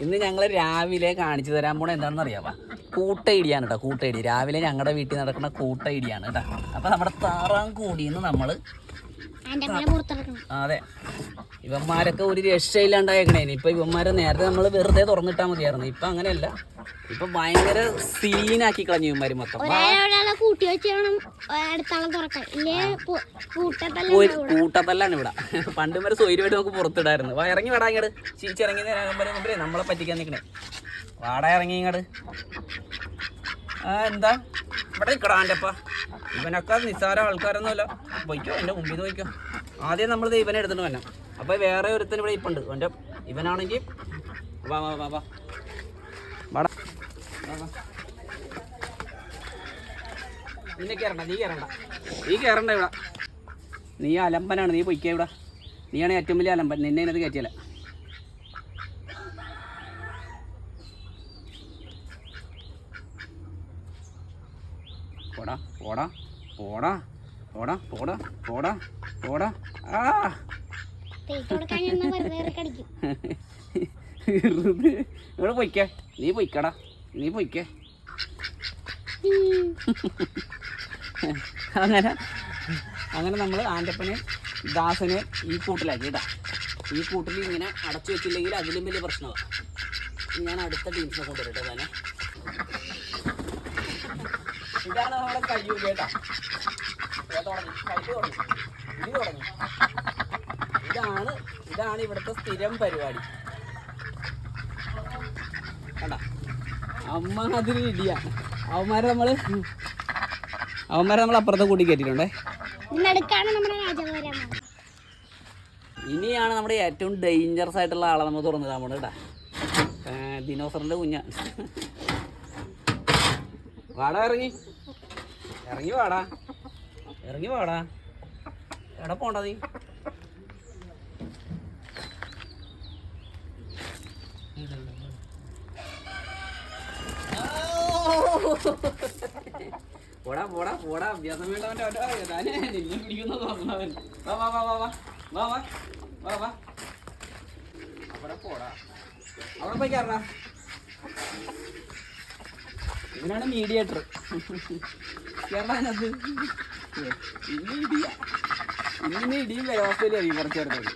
ഇന്ന് ഞങ്ങൾ രാവിലെ കാണിച്ചു തരാൻ പോണ എന്താണെന്ന് അറിയാവാ? കൂട്ട ഇടിയാണ് കേട്ടോ കൂട്ട ഇടി രാവിലെ ഞങ്ങളുടെ വീട്ടിൽ നടക്കുന്ന കൂട്ട ഇടിയാണ് കേട്ടോ അപ്പൊ നമ്മുടെ താറാം കൂടിന്ന് നമ്മൾ അതിന്റെ അമ്മനെ പുറത്തിറക്കണം ആ, അതെ. ഇവന്മാരൊക്കെ ഒരു രക്ഷയില്ലാണ്ടായേക്കണേ. ഇപ്പൊ ഇവന്മാരെ നേരത്തെ നമ്മൾ വെറുതെ തുറന്നിട്ടാ മതിയായിരുന്നു. ഇപ്പൊ അങ്ങനെയല്ല. ഇപ്പൊ ഭയങ്കര സീനാക്കി കളഞ്ഞു ഇവന്മാര് മൊത്തം. കൂട്ടത്തല്ലാണ് ഇവിടെ. പണ്ട് വരെ സ്വൈര്യമായിട്ട് നമുക്ക് പുറത്തിടായിരുന്നു. ഇറങ്ങി വേടാ ഇങ്ങോട്ട് ചീച്ചിറങ്ങി മുമ്പേ നമ്മളെ പറ്റിക്കാൻ നിൽക്കണേ വാടാ ഇറങ്ങി ഇങ്ങോട്ട് ആ എന്താ? ഇവിടെ നിൽക്കടാ എന്റെ അപ്പ ഇവനൊക്കെ നിസ്സാര ആൾക്കാരൊന്നുമല്ല. പോയിക്കോ എന്റെ മുമ്പിൽ നിന്ന് പോയിക്കോ. ആദ്യം നമ്മൾ ഇവനെ എടുത്തിട്ട് വരണം. അപ്പോൾ വേറെ ഒരുത്തൻ ഇവിടെ ഇപ്പുണ്ട് എന്റെ ഇവനാണെങ്കിൽ വാ വാ വാ വാ. വാടാ. നിന്നെ കയറണ്ട നീ കയറണ്ട നീ കയറണ്ട ഇവിടെ. നീ അലമ്പനാണ്. നീ പൊയ്ക്ക ഇവിടെ. നീയാണ് ഏറ്റവും വലിയ അലമ്പൻ. നിന്നെ അതിനകത്ത് കയറ്റിയല്ല പോടാ പോടാ പോടാ പോടാ പോടാ പോടാ പോടാ. ആ. വെറുതെ. ഇവിടെ പൊയ്ക്കേ നീ പോയിക്കടാ നീ പോയിക്കേ. അങ്ങനെ അങ്ങനെ നമ്മൾ ആന്റപ്പനെ ദാസനെ ഈ കൂട്ടിലാക്കി കേട്ടോ. ഈ കൂട്ടിൽ ഇങ്ങനെ അടച്ചു വെച്ചില്ലെങ്കിൽ അതിലും വലിയ പ്രശ്നമാണ് ഞാൻ അടുത്ത ടീംസിനെ കൊണ്ടുവരട്ടെ തന്നെ ഇതാണ് നമ്മുടെ കഴിവ് കേട്ടാ തുടങ്ങി. കഴിവ് തുടങ്ങി. ഇനി തുടങ്ങി. ഇതാണ് ഇതാണ് ഇവിടുത്തെ സ്ഥിരം പരിപാടി. കണ്ട? അമ്മ അതിന് ഇടിയ. അവന്മാരെ നമ്മൾ അവന്മാരെ നമ്മൾ അപ്പുറത്തെ കൂടി കയറ്റിയിട്ടുണ്ടേ. രാജാവ് ഇനിയാണ് നമ്മുടെ ഏറ്റവും ഡേഞ്ചറസ് ആയിട്ടുള്ള ആളെ നമ്മൾ തുറന്നിടാൻ പോണത് കേട്ടാ. ദിനോസറിന്റെ കുഞ്ഞ. വാടാ ഇറങ്ങി. ഇറങ്ങി വാടാ. ഇറങ്ങി വാടാ. എവിടെ പോണ്ട നീ? പോടാ പോടാ പോടാ. അഭ്യാസം വേണ്ടവന്റെ അവന്റെ ഞാനേ നിന്നെ പിടിക്കുന്ന തോന്നവൻ വാ വാ വാ വാ വാ. വാ വാ വാ വാ. അവിടെ പോടാ. അവിടെ പോയി ഇവനാണ് മീഡിയേറ്റർ കേരളത് ഇന്ന് ഇടിയ ഇന്ന് ഇടിയും വ്യവസ്ഥയിലായിരിക്കും കുറച്ച് ചേർത്തത്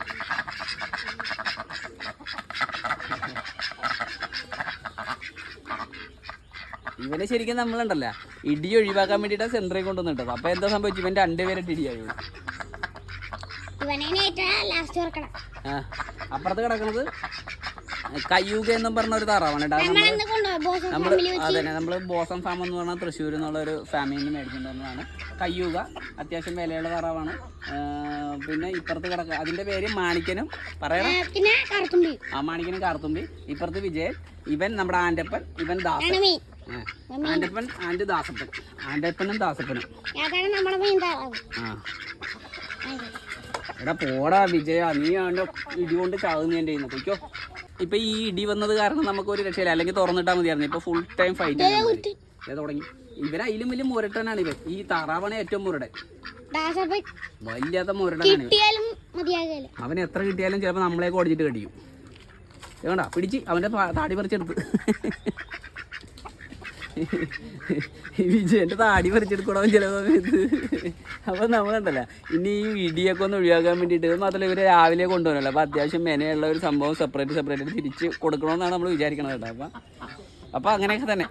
ഇവനെ ശരിക്കും നമ്മളുണ്ടല്ല? ഇടി ഒഴിവാക്കാൻ വേണ്ടിയിട്ട് സെന്ററിൽ കൊണ്ടുവന്നിട്ടത് അപ്പൊ എന്താ സംഭവിച്ചു? ഇവൻ രണ്ടുപേരുടെ ഇടിയായി? അപ്പുറത്ത് കിടക്കണത്? കയ്യൂക എന്ന് പറഞ്ഞ ഒരു താറാവാണ് നമ്മൾ അതന്നെ നമ്മൾ ബോസം ഫാം എന്ന് പറഞ്ഞാൽ തൃശ്ശൂർ എന്നുള്ള ഒരു ഫാമിൽ നിന്ന് മേടിച്ചിട്ടുള്ളതാണ് കയ്യൂക അത്യാവശ്യം വിലയുള്ള താറാവാണ്. പിന്നെ ഇപ്പുറത്ത് കിടക്ക അതിന്റെ പേര് മാണിക്കനും. പറയണം ആ മാണിക്കനും കാർത്തുമ്പി. ഇപ്പുറത്ത് വിജയൻ ഇവൻ നമ്മുടെ ആന്റപ്പൻ ഇവൻ ദാസൻ. ആന്റപ്പൻ ആന്റ് ദാസപ്പൻ. ആന്റപ്പനും ദാസപ്പനും. ആ എടാ പോടാ വിജയ നീ അവന്റെ ഇടി കൊണ്ട് ചാകുന്ന എന്റെ കയ്യിൽ ഇപ്പൊ ഈ ഇടി വന്നത് കാരണം നമുക്ക് ഒരു രക്ഷയില്ല. അല്ലെങ്കിൽ തുറന്നിട്ടാ മതിയായിരുന്നു. ഇപ്പൊ ഫുൾ ടൈം ഫൈറ്റ് ആണ് തുടങ്ങി. ഇവൻ അതിലും വലിയ മുരട്ടനാണ് ഇവൻ ഈ താറാവാണ് ഏറ്റവും മുരടൻ വല്ലാത്ത മുരടനാണ് അവൻ എത്ര കിട്ടിയാലും ചിലപ്പോ നമ്മളെ ഓടിച്ചിട്ട് കടിക്കും വേണ്ട പിടിച്ച് അവന്റെ താടി പറിച്ചെടുത്ത് വിജയന്റെ താടി പറിച്ചെടുക്കണം ചില സമയത്ത്. അപ്പം നമ്മളുണ്ടല്ല ഇനി ഈ ഇടിയൊക്കെ ഒന്ന് ഒഴിവാക്കാൻ വേണ്ടിയിട്ട് മാത്രമല്ല ഇവർ രാവിലെ കൊണ്ടുവരല്ലോ അപ്പോൾ അത്യാവശ്യം മെനയുള്ള ഒരു സംഭവം സെപ്പറേറ്റ് സെപ്പറേറ്റ് തിരിച്ച് കൊടുക്കണമെന്നാണ് നമ്മൾ വിചാരിക്കണത് കേട്ടോ. അപ്പം അപ്പോൾ അങ്ങനെയൊക്കെ തന്നെ.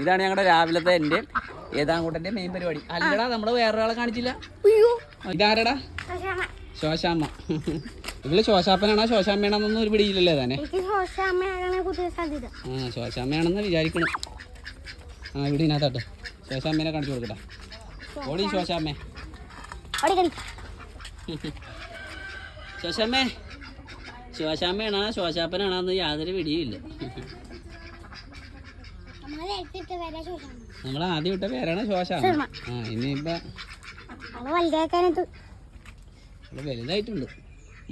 ഇതാണ് ഞങ്ങളുടെ രാവിലത്തെ എന്റെ ഏതാങ്കൂട്ടന്റെ മെയിൻ പരിപാടി. അല്ലടാ നമ്മൾ വേറൊരാളെ കാണിച്ചില്ല. അയ്യോ. ഇതാരടാ? ശോശാമ്മ. ഇവൾ ശോശാപ്പനാണോ ശോശാമ്മയാണെന്നൊന്നും ഒരു പിടിയില്ലല്ലേ തന്നെ ആ ശോശാമ്മയാണെന്ന് വിചാരിക്കണം. ആ ഇവിടെ ഇതിനകത്തോട്ട്. ശോശാമ്മേനെ കാണിച്ചു കൊടുക്കട്ടെ ഓടി ശോശാമ്മേ. ശോശാമ്മേ. ശോശാമ്മയാണോ ശോശാപ്പനാണോന്ന് യാതൊരു പിടിയുമില്ല. നമ്മൾ ആദ്യം ഇട്ട പേരാണ് ശോശാമ്മ. ആ അവൾ വലുതായിട്ടുണ്ട്.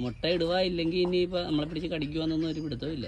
മുട്ട ഇടുക ഇല്ലെങ്കിൽ ഇനിയിപ്പോ നമ്മളെ പിടിച്ച് കടിക്കുവാന്നൊന്നും ഒരു പിടുത്തവും ഇല്ല.